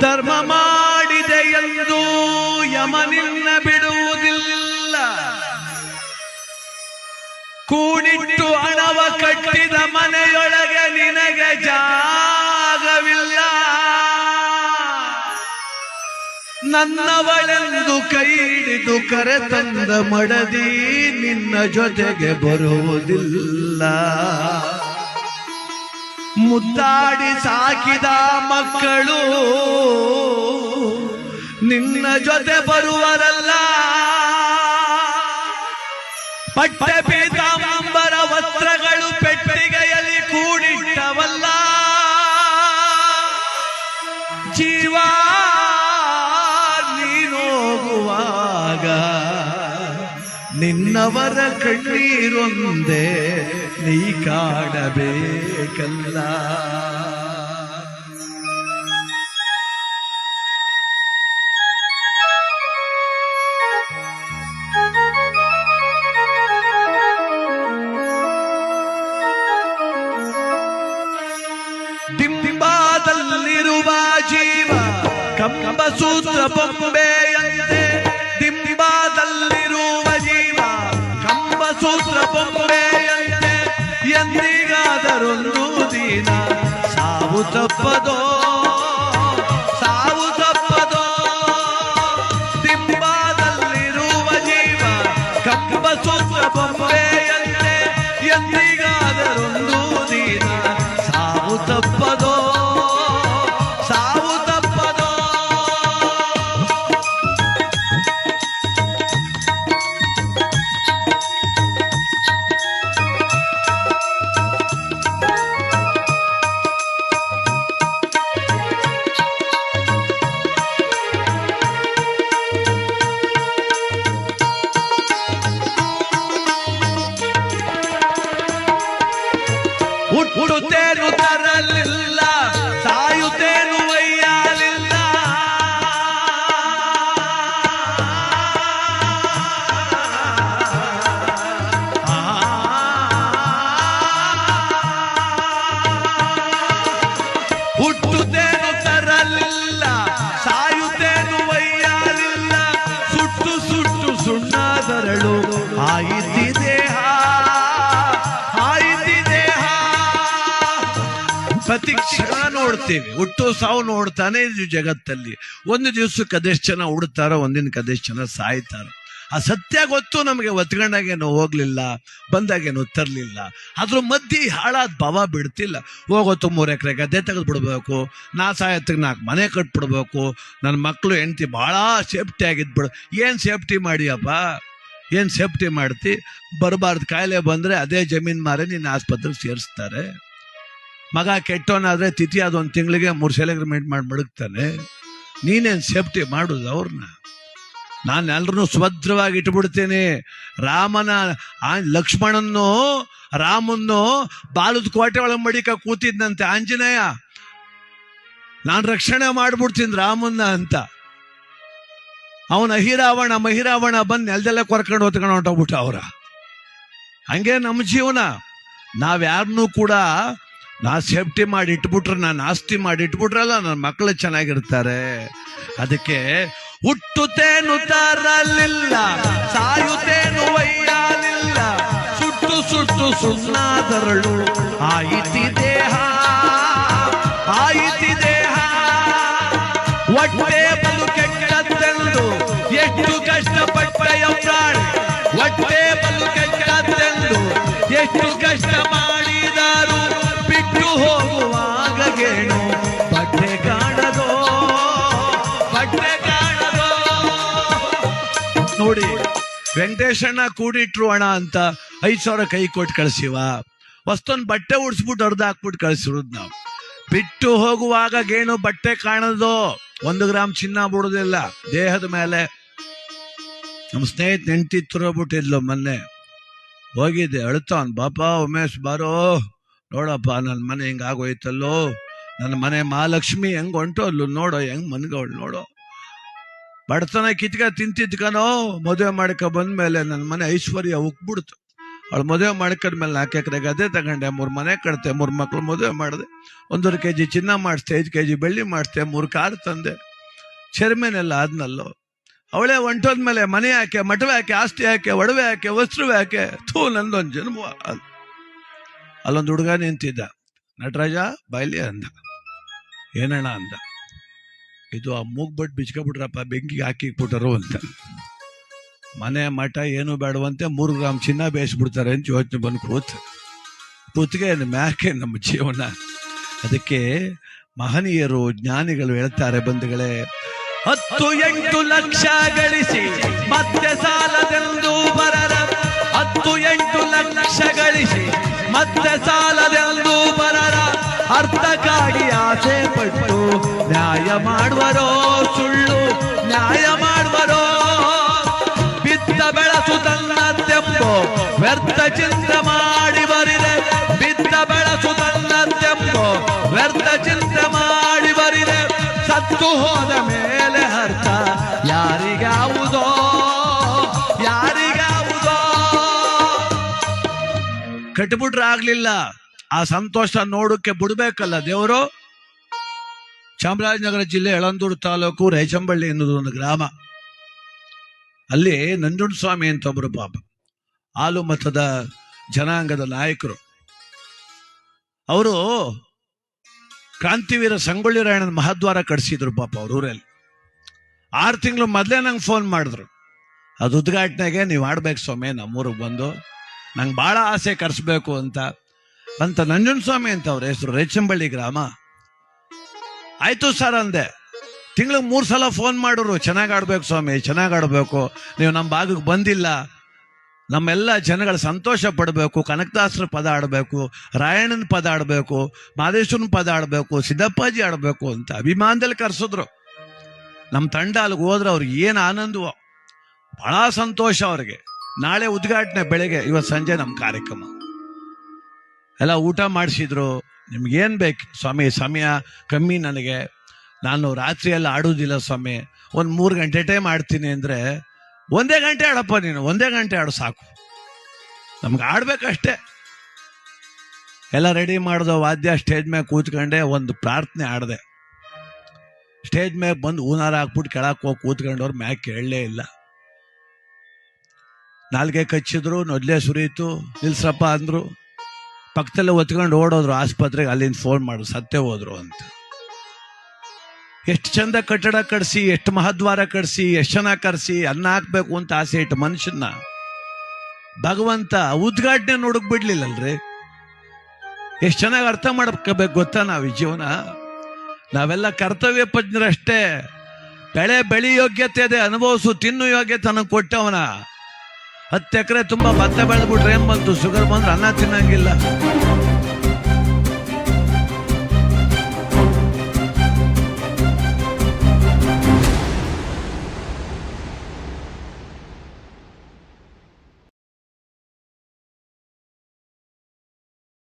ಧರ್ಮ ಮಾಡಿದೆ ಎಂದು ಯಮನಿನ್ನ ಬಿಡುವುದಿಲ್ಲ. ಕೂಡಿಟ್ಟು ಹಣವ ಕಟ್ಟಿದ ಮನೆಯೊಳಗೆ ನಿನಗೆ ಜಾಗವಿಲ್ಲ. ನನ್ನವಳೆಂದು ಕೈ ಹಿಡಿದು ಕರೆತಂದ ಮಡದಿ ನಿನ್ನ ಜೊತೆಗೆ ಬರುವುದಿಲ್ಲ. ಮುದ್ದಾಡಿ ಸಾಕಿದ ಮಕ್ಕಳು ನಿನ್ನ ಜೊತೆ ಬರುವರಲ್ಲ. ಪಟ್ಟ ಪೀತಾಂಬರ ವಸ್ತ್ರಗಳು ಪೆಟ್ಟಿಗೆಯಲ್ಲಿ ಕೂಡಿಟ್ಟವಲ್ಲ. ಜೀವ ನೀನೋಗುವಾಗ ನಿನ್ನವರ ಕಣ್ಣೀರೊಂದೇ ನೀ ಕಾಡಬೇಕಲ್ಲ ಬೊಂಬೆಯಂತೆ ಡಿಂಬಾದಲ್ಲಿರುವ ಜೀವ ಕಂಬ ಸೂತ್ರ ಬೊಂಬೆಯಂತೆ ಎಂದಿಗಾದರೊಂದು ದಿನ ಸಾವು ತಪ್ಪದೋ ಪ್ರತಿ ಕ್ಷಣ ನೋಡ್ತೀವಿ ಹುಟ್ಟು ಸಾವು ನೋಡ್ತಾನೆ ಇದು ಜಗತ್ತಲ್ಲಿ. ಒಂದು ದಿವಸಕ್ಕೆ ಅದೆಷ್ಟು ಜನ ಉಡ್ತಾರೋ, ಒಂದಿನ ಅದೆಷ್ಟು ಜನ ಸಾಯ್ತಾರೋ. ಆ ಸತ್ಯ ಗೊತ್ತು ನಮಗೆ ಒತ್ಕೊಂಡಾಗೇನು ಹೋಗ್ಲಿಲ್ಲ ಬಂದಾಗೇನು ತರಲಿಲ್ಲ. ಅದ್ರ ಮಧ್ಯೆ ಹಾಳಾದ ಭಾವ ಬಿಡ್ತಿಲ್ಲ. ಹೋಗೋತು ಮೂರು ಎಕರೆ ಗದ್ದೆ ತೆಗೆದು ಬಿಡ್ಬೇಕು ನಾ ಸಾಯತ್ತಿಗೆ ನಾಲ್ಕು ಮನೆ ಕಟ್ಬಿಡ್ಬೇಕು. ನನ್ನ ಮಕ್ಕಳು ಹೆಂಡತಿ ಭಾಳ ಸೇಫ್ಟಿ ಆಗಿದ್ಬಿಡು. ಏನು ಸೇಫ್ಟಿ ಮಾಡಿಯಪ್ಪ? ಏನು ಸೇಫ್ಟಿ ಮಾಡ್ತಿ? ಬರಬಾರ್ದು. ಕಾಯಿಲೆ ಬಂದರೆ ಅದೇ ಜಮೀನು ಮಾರಿ ನಿನ್ನ ಆಸ್ಪತ್ರೆಗೆ ಸೇರಿಸ್ತಾರೆ. ಮಗ ಕೆಟ್ಟವನಾದ್ರೆ ತಿಥಿ ಅದೊಂದು ಒಂದು ತಿಂಗಳಿಗೆ ಮೂರು ಸೆಲೆಗ್ರಿಮೆಂಟ್ ಮಾಡಿ ಮಡಗ್ತಾನೆ ನೀನೇನು ಸೇಫ್ಟಿ ಮಾಡುದು ಅವ್ರನ್ನ ನಾನು ಎಲ್ಲರನ್ನೂ ಸುಭದ್ರವಾಗಿ ಇಟ್ಬಿಡ್ತೇನೆ. ರಾಮನ ಲಕ್ಷ್ಮಣನ್ನು, ರಾಮನ್ನು ಬಾಲದ ಕೋಟೆ ಒಳಗೆ ಮಡಿಕ ಕೂತಿದ್ನಂತೆ ಆಂಜನೇಯ. ನಾನು ರಕ್ಷಣೆ ಮಾಡ್ಬಿಡ್ತೀನಿ ರಾಮನ್ನ ಅಂತ. ಅವನ ಅಹಿರಾವಣ ಮಹಿರಾವಣ ಬಂದು ನೆಲದಲ್ಲೇ ಕೊರ್ಕೊಂಡು ಹೊತ್ಕೊಂಡು ಹೊಂಟೋಗ್ಬಿಟ್ಟ ಅವರ. ಹಂಗೆ ನಮ್ಮ ಜೀವನ. ನಾವ್ಯಾರನ್ನೂ ಕೂಡ ನಾ ಸೇಫ್ಟಿ ಮಾಡಿ ಇಟ್ಬಿಟ್ರೆ, ನಾನು ಆಸ್ತಿ ಮಾಡಿ ಇಟ್ಬಿಟ್ರಲ್ಲ, ನನ್ನ ಮಕ್ಕಳು ಚೆನ್ನಾಗಿರ್ತಾರೆ. ಅದಕ್ಕೆ ಹುಟ್ಟುತ್ತೇನು ತರಲಿಲ್ಲ, ಸಾಯುತ್ತೇನು ಸುಟ್ಟು ಸುಟ್ಟು ಸುಣ್ಣಾದರಳು ಆಯಿತಿ ಎಷ್ಟು ಕಷ್ಟ ಮಾಡಿದಾರು ಬಿಟ್ಟು ಹೋಗುವಾಗ ಗೇಣು ಬಟ್ಟೆ ಕಾಣದೋ? ಬಟ್ಟೆ ಕಾಣದೋ? ನೋಡಿ, ವೆಂಕಟೇಶಣ್ಣ ಕೂಡಿಟ್ರು ಅಣ್ಣ ಅಂತ ಐದ್ ಸಾವಿರ ಕೈ ಕೊಟ್ಟು ಕಳಿಸಿವ. ಹೊಸ್ತೊಂದು ಬಟ್ಟೆ ಉಡ್ಸ್ಬಿಟ್ಟು ಅರ್ಧ ಹಾಕ್ಬಿಟ್ಟು ಕಳಿಸಿರೋದು ನಾವು. ಬಿಟ್ಟು ಹೋಗುವಾಗ ಗೇಣು ಬಟ್ಟೆ ಕಾಣದು? ಒಂದು ಗ್ರಾಮ್ ಚಿನ್ನ ಬಿಡೋದಿಲ್ಲ ದೇಹದ ಮೇಲೆ. ನಮ್ಮ ಸ್ನೇಹಿತ ನೆಂಟಿ ತುರೋಗ್ಬಿಟ್ಟಿದ್ಲು ಮೊನ್ನೆ. ಹೋಗಿದ್ದೆ. ಅಳ್ತಾನ್, ಬಾಪ, ಉಮೇಶ್ ಬಾರೋ. ನೋಡಪ್ಪ ನನ್ನ ಮನೆ ಹಿಂಗ ಆಗೋಯ್ತಲ್ಲೋ ನನ್ನ ಮನೆ ಮಹಾಲಕ್ಷ್ಮಿ ಹೆಂಗ್ ಹೊಂಟೋದ್ಲು ನೋಡೋ, ಹೆಂಗ್ ಮನ್ಗವಳು ನೋಡೋ. ಬಡತನ ಕಿತ್ಕ ತಿಂತಿದ್ಕನೋ ಮದುವೆ ಮಾಡ್ಕ ಬಂದ್ಮೇಲೆ ನನ್ನ ಮನೆ ಐಶ್ವರ್ಯ ಉಕ್ಬಿಡ್ತು. ಅವಳು ಮದುವೆ ಮಾಡ್ಕೊಂಡ್ಮೇಲೆ ನಾಲ್ಕು ಎಕರೆ ಗದ್ದೆ ತಗೊಂಡೆ, ಮೂರು ಮನೆ ಕಟ್ತೆ ಮೂರು ಮಕ್ಳು ಮದುವೆ ಮಾಡಿದೆ. ಒಂದೂವರೆ ಕೆ ಜಿ ಚಿನ್ನ ಮಾಡಿಸ್ದೆ ಐದು ಕೆ ಜಿ ಬೆಳ್ಳಿ ಮಾಡಿಸ್ದೆ ಮೂರು ಕಾರ್ ತಂದೆ. ಚೇರ್ಮನ್ ಆದ್ನಲ್ಲೋ. ಅವಳೇ ಹೊಂಟೋದ್ಮೇಲೆ ಮನೆ ಯಾಕೆ ಮಠವೆ ಯಾಕೆ ಆಸ್ತಿ ಯಾಕೆ ಒಡವೆ ಯಾಕೆ ವಸ್ತ್ರವೇ ಯಾಕೆ ಥೂ, ನಂದೊಂದು ಜನ್ಮ. ಅಲ್- ಅಲ್ಲೊಂದು ಹುಡುಗ ನಿಂತಿದ್ದ. ನಟರಾಜ ಬಾಯ್ಲಿ ಅಂದ. ಏನಣ್ಣ ಅಂದ. ಇದು ಆ ಮೂಗ್ಬಿಟ್ಟು ಬಿಚ್ಕೊಬಿಟ್ರಪ್ಪ, ಬೆಂಕಿಗೆ ಹಾಕಿಬಿಟ್ಟರು ಅಂತ. ಮನೆ ಮಠ ಏನು ಬೇಡವಂತೆ ಮೂರು ಗ್ರಾಮ್ ಚಿನ್ನ ಬೇಯಿಸ್ಬಿಡ್ತಾರೆ ಅಂತ ಯೋಚನೆ ಬಂದು ಕೂತ್. ಕೂತ್ಗೆ ಮ್ಯಾಕೆ ನಮ್ಮ ಜೀವನ? ಅದಕ್ಕೆ ಮಹನೀಯರು, ಜ್ಞಾನಿಗಳು ಹೇಳ್ತಾರೆ ಬಂಧುಗಳೇ ಹತ್ತು ಎಂಟು ಲಕ್ಷ ಗಳಿಸಿ ಮತ್ತೆ ಸಾಲದೆಂದು ಬರರ? ಹತ್ತು ಎಂಟು ಲಕ್ಷ ಗಳಿಸಿ ಮತ್ತೆ ಸಾಲದೆಂದು ಬರರ? ಅರ್ಥಕ್ಕಾಗಿ ಆಸೆ ಪಟ್ಟು ನ್ಯಾಯ ಮಾಡುವರೋ ಸುಳ್ಳು, ನ್ಯಾಯ ಮಾಡುವರೋ? ಬಿದ್ದ ಬೆಳಸು ತನ್ನ ತೆಂಬು ವ್ಯರ್ಥ ಚಿಂತ ಮಾಡಿ ಬರಿದೆ. ಬಿದ್ದ ಬೆಳಸು ತನ್ನ ಸತ್ತು ಹೋದ ಮೇಲೆ ಅರ್ಥ. ಯಾರಿಗಾವುದೋ ಯಾರಿಗಾವುದೋ. ಕಟ್ಬಿಟ್ರೆ ಆಗ್ಲಿಲ್ಲ. ಆ ಸಂತೋಷ ನೋಡಕ್ಕೆ ಬಿಡ್ಬೇಕಲ್ಲ ದೇವರು? ಚಾಮರಾಜನಗರ ಜಿಲ್ಲೆ ಯಳಂದೂರು ತಾಲೂಕು ರೈಚಂಬಳ್ಳಿ ಎನ್ನುವುದು ಒಂದು ಗ್ರಾಮ. ಅಲ್ಲಿ ನಂಜುಂಡ ಸ್ವಾಮಿ ಅಂತ ಒಬ್ಬರು ಪಾಪ, ಹಾಲು ಮತದ ಜನಾಂಗದ ನಾಯಕರು. ಅವರು ಕ್ರಾಂತಿವೀರ ಸಂಗೊಳ್ಳಿ ರಾಯಣ್ಣನ ಮಹಾದ್ವಾರ ಕಟ್ಸಿದ್ರು ಪಾಪ ಅವ್ರ ಊರಲ್ಲಿ. ಆರು ತಿಂಗಳು ಮೊದಲೇ ನಂಗೆ ಫೋನ್ ಮಾಡಿದ್ರು. ಅದು ಉದ್ಘಾಟನೆಗೆ ನೀವು ಆಡ್ಬೇಕು ಸ್ವಾಮಿ, ನಮ್ಮೂರಿಗೆ ಬಂದು. ನಂಗೆ ಭಾಳ ಆಸೆ ಕರೆಸ್ಬೇಕು ಅಂತ. ಅಂತ ನಂಜುನ್ ಸ್ವಾಮಿ ಅಂತ ಅವ್ರ ಹೆಸರು ರೇಚಂಬಳ್ಳಿ ಗ್ರಾಮ. ಆಯ್ತು ಸರ್ ಅಂದೆ. ತಿಂಗಳಿಗೆ ಮೂರು ಸಲ ಫೋನ್ ಮಾಡೋರು ಚೆನ್ನಾಗಿ ಆಡ್ಬೇಕು ಸ್ವಾಮಿ, ಚೆನ್ನಾಗಿ ಆಡಬೇಕು. ನೀವು ನಮ್ಮ ಭಾಗಕ್ಕೆ ಬಂದಿಲ್ಲ. ನಮ್ಮೆಲ್ಲ ಜನಗಳು ಸಂತೋಷ ಪಡಬೇಕು, ಕನಕದಾಸರ ಪದ ಆಡಬೇಕು ರಾಯಣ್ಣನ ಪದ ಆಡಬೇಕು ಮಾದೇಶ್ವರನ ಪದ ಆಡಬೇಕು ಸಿದ್ದಪ್ಪಾಜಿ ಆಡಬೇಕು ಅಂತ ಅಭಿಮಾನದಲ್ಲಿ ಕರೆಸಿದ್ರು. ನಮ್ಮ ತಂಡ ಅಲ್ಲಿಗೆ ಹೋದ್ರೆ ಅವ್ರಿಗೆ ಏನು ಆನಂದವೋ. ಬಹಳ ಸಂತೋಷ ಅವ್ರಿಗೆ. ನಾಳೆ ಉದ್ಘಾಟನೆ ಬೆಳಗ್ಗೆ, ಇವತ್ತು ಸಂಜೆ ನಮ್ಮ ಕಾರ್ಯಕ್ರಮ. ಎಲ್ಲ ಊಟ ಮಾಡಿಸಿದ್ರು. ನಿಮ್ಗೇನು ಬೇಕು? ಸ್ವಾಮಿ, ಸಮಯ ಕಮ್ಮಿ ನನಗೆ. ನಾನು ರಾತ್ರಿಯೆಲ್ಲ ಆಡೋದಿಲ್ಲ ಸ್ವಾಮಿ. ಒಂದು ಮೂರು ಗಂಟೆ ಟೈಮ್ ಆಡ್ತೀನಿ ಅಂದರೆ ಒಂದೇ ಗಂಟೆ ಆಡಪ್ಪ ನೀನು, ಒಂದೇ ಗಂಟೆ ಆಡು ಸಾಕು. ನಮ್ಗೆ ಆಡ್ಬೇಕಷ್ಟೇ. ಎಲ್ಲ ರೆಡಿ ಮಾಡಿದ ವಾದ್ಯ ಸ್ಟೇಜ್ ಮೇಲೆ ಕೂತ್ಕೊಂಡೆ, ಒಂದು ಪ್ರಾರ್ಥನೆ ಆಡಿದೆ. ಸ್ಟೇಜ್ ಮೇಲೆ ಬಂದು ಹೂನಾರ ಹಾಕ್ಬಿಟ್ಟು ಕೆಳಕ್ಕೆ ಹೋಗಿ ಕೂತ್ಕೊಂಡವ್ರು ಮ್ಯಾಕ್ ಕೇಳಲೇ ಇಲ್ಲ. ನಾಲ್ಗೆ ಕಚ್ಚಿದ್ರು ನೊದ್ಲೆ ಸುರಿಯಿತು ನಿಲ್ಸಪ್ಪ ಅಂದ್ರು. ಪಕ್ಕದಲ್ಲೇ ಒತ್ಕೊಂಡು ಓಡೋದ್ರು ಆಸ್ಪತ್ರೆಗೆ, ಅಲ್ಲಿಂದ ಫೋನ್ ಮಾಡಿದ್ರು ಸತ್ತೇ ಹೋದ್ರು ಅಂತ. ಎಷ್ಟು ಚಂದ ಕಟ್ಟಡ ಕಟ್ಸಿ, ಎಷ್ಟು ಮಹಾದ್ವಾರ ಕಟ್ಸಿ, ಎಷ್ಟು ಜನ ಕರೆಸಿ ಅನ್ನ ಹಾಕ್ಬೇಕು ಅಂತ ಆಸೆ ಇಟ್ಟು ಮನುಷ್ಯನ ಭಗವಂತ ಉದ್ಘಾಟನೆ ನೋಡಕ್ ಬಿಡ್ಲಿಲ್ಲಲ್ರಿ? ಎಷ್ಟು ಚೆನ್ನಾಗಿ ಅರ್ಥ ಮಾಡ್ಕೋಬೇಕು ಗೊತ್ತಾ ನಾವು ಜೀವನ? ನಾವೆಲ್ಲ ಕರ್ತವ್ಯ ಪಜ್ಞರಷ್ಟೇ ಬೆಳೆ ಬೆಳಿ ಯೋಗ್ಯತೆ ಇದೆ, ಅನುಭವಿಸು, ತಿನ್ನು ಯೋಗ್ಯತೆ ನನಗೆ ಕೊಟ್ಟವನ. ಹತ್ತು ಎಕರೆ ತುಂಬಾ ಭತ್ತ ಬೆಳೆದ್ಬಿಟ್ರೆ ಏನು ಬಂತು? ಶುಗರ್ ಬಂದ್ರೆ ಅನ್ನ ತಿನ್ನಂಗಿಲ್ಲ.